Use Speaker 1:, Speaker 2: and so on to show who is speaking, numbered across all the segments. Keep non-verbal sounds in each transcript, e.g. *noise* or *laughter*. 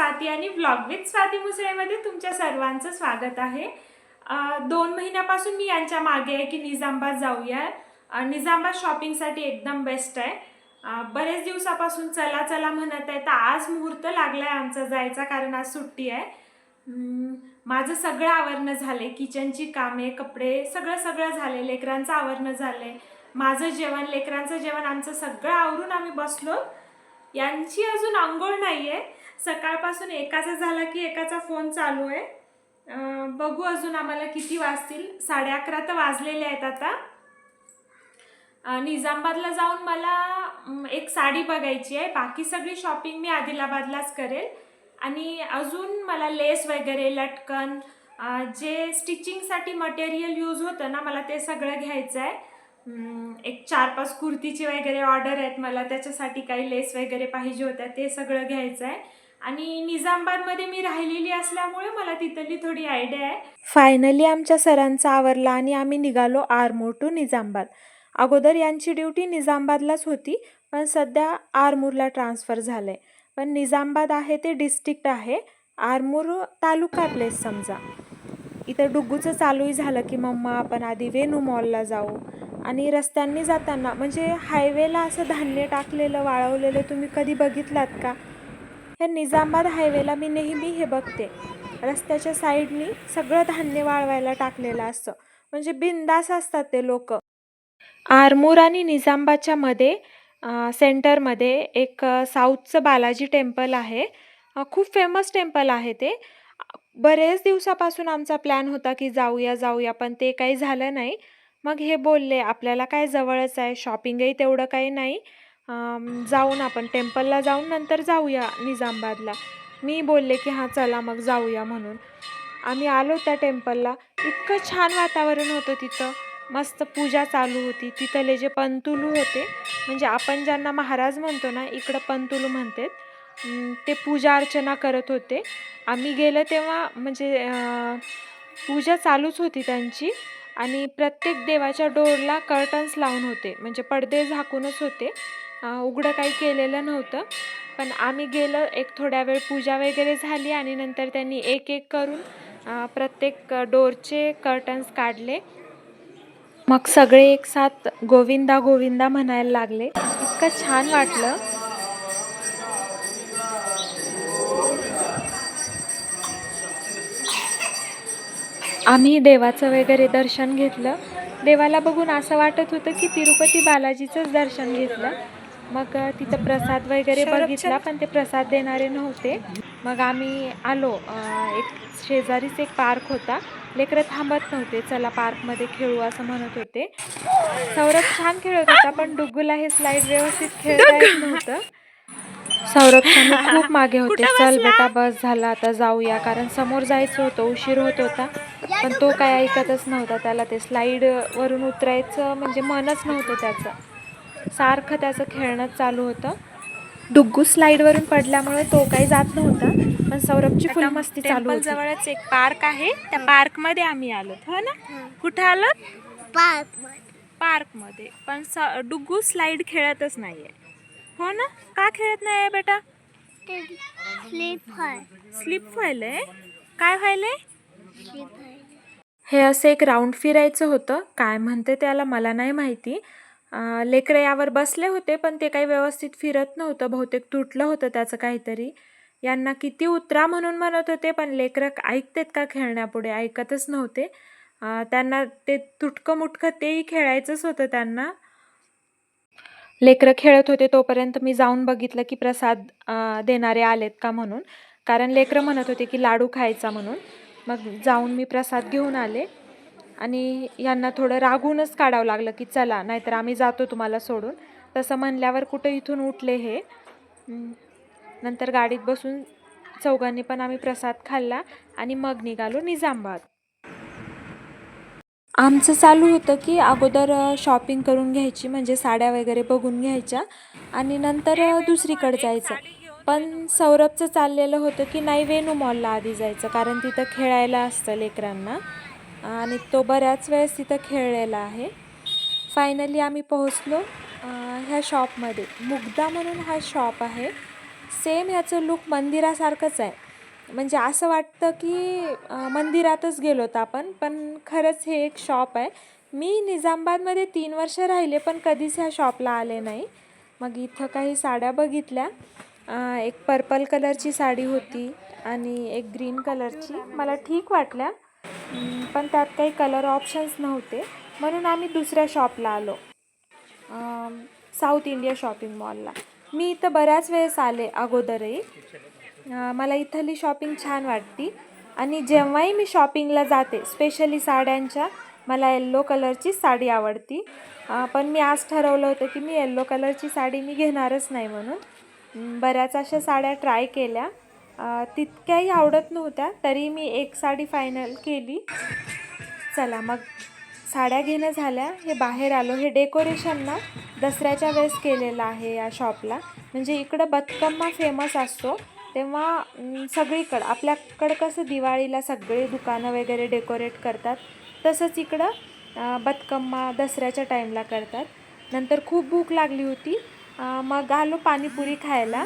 Speaker 1: स्वाती आणि vlog with Swati मुसळेमध्ये तुमच्या सर्वांचं स्वागत आहे. दोन महिन्यापासून मी यांच्या मागे आहे की निजामबाद जाऊया. निजामबाद शॉपिंगसाठी एकदम बेस्ट आहे. बरेच दिवसापासून चला चला म्हणत आहे तर आज मुहूर्त लागला आहे आमचा जायचा कारण आज सुट्टी आहे. माझं सगळं आवरणं आहे किचनची कामे कपडे सगळं सगळं झाले लेकरांचं आवरणं आहे माझं जेवण लेकरांचं जेवण आमचं सगळं आवरून आम्ही बसलो. यांची अजून आंघोळ नाही आहे सकाळपासून एकाचा झाला की एकाचा फोन चालू आहे. बघू अजून आम्हाला किती वाजतील. साडे अकरा तर वाजलेले आहेत आता. निजामबादला जाऊन मला एक साडी बघायची आहे. बाकी सगळी शॉपिंग मी आदिलाबादलाच करेल. आणि अजून मला लेस वगैरे लटकन जे स्टिचिंगसाठी मटेरियल यूज होतं ना मला ते सगळं घ्यायचं आहे. एक चार पाच कुर्तीची वगैरे ऑर्डर आहेत मला. त्याच्यासाठी काही लेस वगैरे पाहिजे होत्या ते सगळं घ्यायचं आहे. आणि निजामबादमध्ये मी राहिलेली असल्यामुळे मला तिथली थोडी आयडिया आहे. फायनली आमच्या सरांचा आवरला आणि आम्ही निघालो आरमूर टू निजामबाद. अगोदर यांची ड्युटी निजामबादलाच होती पण सध्या आरमूरला ट्रान्सफर झालं आहे पण निजामबाद आहे ते डिस्ट्रिक्ट आहे आरमूर तालुका प्लेस समजा. इथं डुग्गूचं चालूही झालं की मम्मा आपण आधी वेणू मॉलला जाऊ. आणि रस्त्यांनी जाताना म्हणजे हायवेला असं धान्य टाकलेलं वाळवलेलं तुम्ही कधी बघितलात का? या निजामाबाद हायवेला मी नेहमी हे बघते. रस्त्याच्या साईडनी सगळं धान्य वाळवायला टाकलेलं असतं. म्हणजे बिंदास असतात ते लोक. आरमूर आणि निजामबादच्या मध्ये सेंटरमध्ये एक साऊथचं बालाजी टेम्पल आहे. खूप फेमस टेम्पल आहे ते. बरेच दिवसापासून आमचा प्लॅन होता की जाऊया जाऊया पण ते काही झालं नाही. मग हे बोलले आपल्याला काय जवळच आहे शॉपिंगही तेवढं काही नाही. जाऊन आपण टेम्पलला जाऊन नंतर जाऊया निजामबादला. मी बोलले की हां चला मग जाऊया म्हणून. आम्ही आलो त्या टेम्पलला. इतकं छान वातावरण होतं तिथं. मस्त पूजा चालू होती. तिथले जे पंतुलू होते म्हणजे आपण ज्यांना महाराज म्हणतो ना इकडं पंतुलू म्हणतात ते पूजा अर्चना करत होते. आम्ही गेलो तेव्हा म्हणजे पूजा चालूच होती त्यांची आणि प्रत्येक देवाच्या डोरला कर्टन्स लावून होते. म्हणजे पडदे झाकूनच होते. उघडं काही केलेलं नव्हतं. पण आम्ही गेलो एक थोड्या वेळ पूजा वगैरे झाली आणि नंतर त्यांनी एक एक करून प्रत्येक डोरचे कर्टन्स काढले. मग सगळे एक साथ गोविंदा गोविंदा म्हणायला लागले. इतकं छान वाटलं. आम्ही देवाचं वगैरे दर्शन घेतलं. देवाला बघून असं वाटत होतं की तिरुपती बालाजीचंच दर्शन घेतलं. मग तिथं प्रसाद वगैरे बघितला पण ते प्रसाद देणारे नव्हते. मग आम्ही आलो एक शेजारीच एक पार्क होता. लेकरं थांबत नव्हते चला पार्कमध्ये खेळू असं म्हणत होते. सौरभ छान खेळत होता पण डुग्गूला हे स्लाईड व्यवस्थित खेळता येत नव्हतं. सौरभच्या *laughs* खूप मागे होते. चल बेटा बस झाला आता जाऊया. कारण समोर जायचं होतं उशीर होत होता. पण तो काय ऐकतच नव्हता त्याला ते स्लाईड वरून उतरायचं म्हणजे मनच नव्हतं त्याचं. सारखं त्याचं खेळणंच चालू होतं. डुग्गू स्लाईडवरून पडल्यामुळे तो काही जात नव्हता पण सौरभची फुल मस्ती चालू होती. जवळच एक पार्क आहे. त्या पार्कमध्ये आम्ही आलो हो ना? कुठं आलो
Speaker 2: पार्क
Speaker 1: पार्कमध्ये. पण स- डुग्गू स्लाईड खेळतच नाहीये. हो ना? का खेळत नाही बेटा?
Speaker 2: स्लीप आहे
Speaker 1: स्लिप व्हायलंय? काय व्हायलंय?
Speaker 2: स्लीप आहे
Speaker 1: हे असं एक राऊंड फिरायचं होतं. काय म्हणते त्याला मला नाही माहिती. लेकरं यावर बसले होते पण ते काही व्यवस्थित फिरत नव्हतं. बहुतेक तुटलं होतं त्याचं काहीतरी. यांना किती उतरा म्हणून म्हणत होते पण लेकरं ऐकतेत का खेळण्यापुढे? ऐकतच नव्हते. त्यांना ते तुटकं मुटकं तेही खेळायचंच होतं त्यांना. लेकरं खेळत होते तोपर्यंत मी जाऊन बघितलं की प्रसाद देणारे आलेत का म्हणून. कारण लेकरं म्हणत होते की लाडू खायचा म्हणून. मग जाऊन मी प्रसाद घेऊन आले. आणि यांना थोडं रागूनच काढावं लागलं की चला नाहीतर आम्ही जातो तुम्हाला सोडून. तसं म्हणल्यावर कुठं इथून उठले हे? नंतर गाडीत बसून चौघांनी पण आम्ही प्रसाद खाल्ला आणि मग निघालो निजामबाद. आमचं चालू होतं की अगोदर शॉपिंग करून घ्यायची म्हणजे साड्या वगैरे बघून घ्यायच्या आणि नंतर दुसरीकडे जायचं. पण सौरभचं चाललेलं होतं की नाही वेणू मॉलला आधी जायचं कारण तिथं खेळायला असतं लेकरांना. आणि तो बऱ्याच वेळेस तिथं खेळलेला आहे. फायनली आम्ही पोहोचलो ह्या शॉपमध्ये मुग्धा म्हणून हा शॉप आहे. सेम ह्याचं लुक मंदिरासारखंच आहे. म्हणजे असं वाटतं की मंदिरातच गेलो होतो आपण पण खरंच हे एक शॉप आहे. मी निजामबादमध्ये तीन वर्ष राहिले पण कधीच ह्या शॉपला आले नाही. मग इथं काही साड्या बघितल्या. एक पर्पल कलरची साडी होती आणि एक ग्रीन कलरची मला ठीक वाटल्या. पण त्यात काही कलर ऑप्शन्स नव्हते. म्हणून आम्ही दुसऱ्या शॉपला आलो. साऊथ इंडिया शॉपिंग मॉलला मी इथं बऱ्याच वेळेस आले अगोदरही. मला इथली शॉपिंग छान वाटती. आणि जेव्हाही मी शॉपिंगला जाते स्पेशली साड्यांच्या मला येल्लो कलरची साडी आवडती. पण मी आज ठरवलं होतं की मी येल्लो कलरची साडी मी घेणारच नाही म्हणून. बऱ्याच अशा साड्या ट्राय केल्या. तितक्याही आवडत नव्हत्या तरी मी एक साडी फायनल केली. चला मग साड्या घेणं झाल्या. हे बाहेर आलो. हे डेकोरेशन ना दसऱ्याच्या वेळेस केलेलं आहे या शॉपला म्हणजे इकडं बतकम्मा फेमस असतो. तेव्हा सगळीकडं आपल्याकडं कसं दिवाळीला सगळे दुकानं वगैरे डेकोरेट करतात तसंच इकडं बतकम्मा दसऱ्याच्या टाईमला करतात. नंतर खूप भूक लागली होती. मग आलो पाणीपुरी खायला.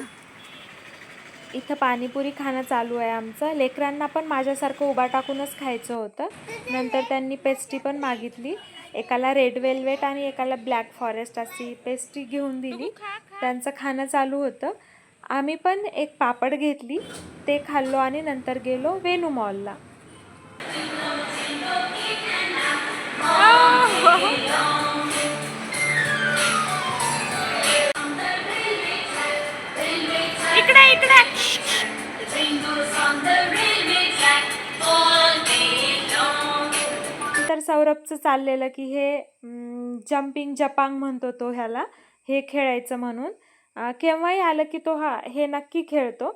Speaker 1: इथं पाणीपुरी खाणं चालू आहे आमचं. लेकरांना पण माझ्यासारखं उभा टाकूनच खायचं होतं. नंतर त्यांनी पेस्ट्री पण मागितली. एकाला रेड वेल्वेट आणि एकाला ब्लॅक फॉरेस्ट अशी पेस्ट्री घेऊन दिली. त्यांचं खाणं चालू होतं. आम्ही पण एक पापड घेतली. ते खाल्लो आणि नंतर गेलो वेणू मॉलला. Oh! सौरभचं चाललेलं की हे जम्पिंग जपांग म्हणतो तो ह्याला हे खेळायचं म्हणून. केव्हाही आलं की तो हा हे नक्की खेळतो.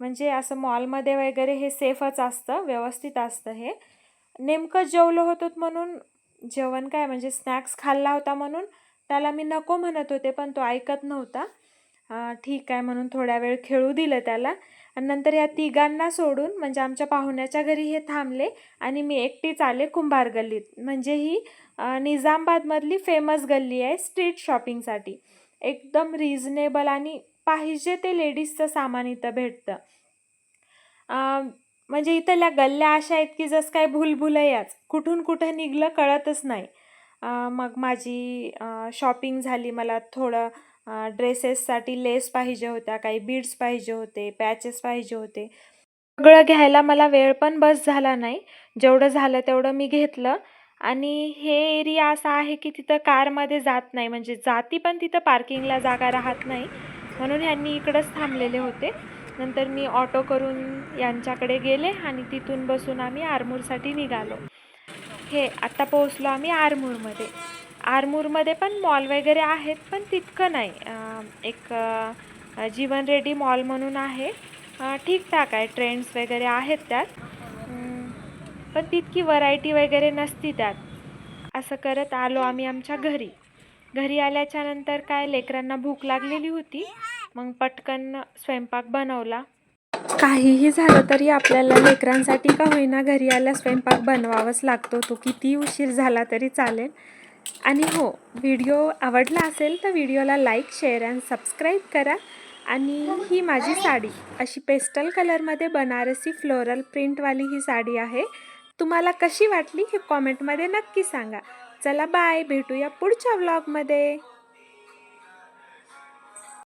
Speaker 1: म्हणजे असं मॉलमध्ये वगैरे हे सेफच असतं व्यवस्थित असतं हे. नेमकं जेवलं होतं म्हणून जेवण काय म्हणजे स्नॅक्स खाल्ला होता म्हणून त्याला मी नको म्हणत होते पण तो ऐकत नव्हता. ठीक आहे. म्हणून थोड्या वेळ खेळू दिलं त्याला. आणि नंतर या तिघांना सोडून म्हणजे आमच्या पाहुण्याच्या घरी हे थांबले आणि मी एकटीच आले कुंभार गल्लीत. म्हणजे ही निजामबादमधली निजामाबादमधली फेमस गल्ली आहे स्ट्रीट शॉपिंगसाठी एकदम रिझनेबल आणि पाहिजे ते लेडीजचं सामान इथं भेटतं. म्हणजे इथल्या गल्ल्या अशा आहेत की जसं काय भूलभुलयाच. कुठून कुठं निघलं कळतच नाही. मग माझी शॉपिंग झाली मला थोडं. ड्रेसेससाठी लेस पाहिजे होत्या काही बीड्स पाहिजे होते पॅचेस पाहिजे होते. सगळं घ्यायला मला वेळ पण बस झाला नाही. जेवढं झालं तेवढं मी घेतलं. आणि हे एरिया असा आहे की तिथं कारमध्ये जात नाही. म्हणजे जाती पण तिथं पार्किंगला जागा राहत नाही. म्हणून ह्यांनी इकडंच थांबलेले होते. नंतर मी ऑटो करून यांच्याकडे गेले आणि तिथून बसून आम्ही आरमूरसाठी निघालो. हे आत्ता पोहोचलो आम्ही आरमूरमध्ये. आरमूरमध्ये पण मॉल वगैरे आहेत पण तितकं नाही. एक जीवन रेडी मॉल म्हणून आहे. ठीकठाक आहे ट्रेंड्स वगैरे आहेत त्यात. पण तितकी व्हरायटी वगैरे नसती त्यात. असं करत आलो आम्ही आमच्या घरी. घरी आल्याच्यानंतर काय लेकरांना भूक लागलेली होती. मग पटकन स्वयंपाक बनवला. काहीही झालं तरी आपल्याला लेकरांसाठी का होईना घरी आल्या स्वयंपाक बनवावाच लागतो. तो किती उशीर झाला तरी चालेल. आणि हो व्हिडिओ आवडला असेल तर व्हिडिओला लाईक शेअर अँड सबस्क्राईब करा. आणि ही माझी साडी अशी पेस्टल कलरमध्ये बनारसी फ्लोरल प्रिंटवाली ही साडी आहे. तुम्हाला कशी वाटली हे कॉमेंटमध्ये नक्की सांगा. चला बाय भेटूया पुढच्या व्लॉगमध्ये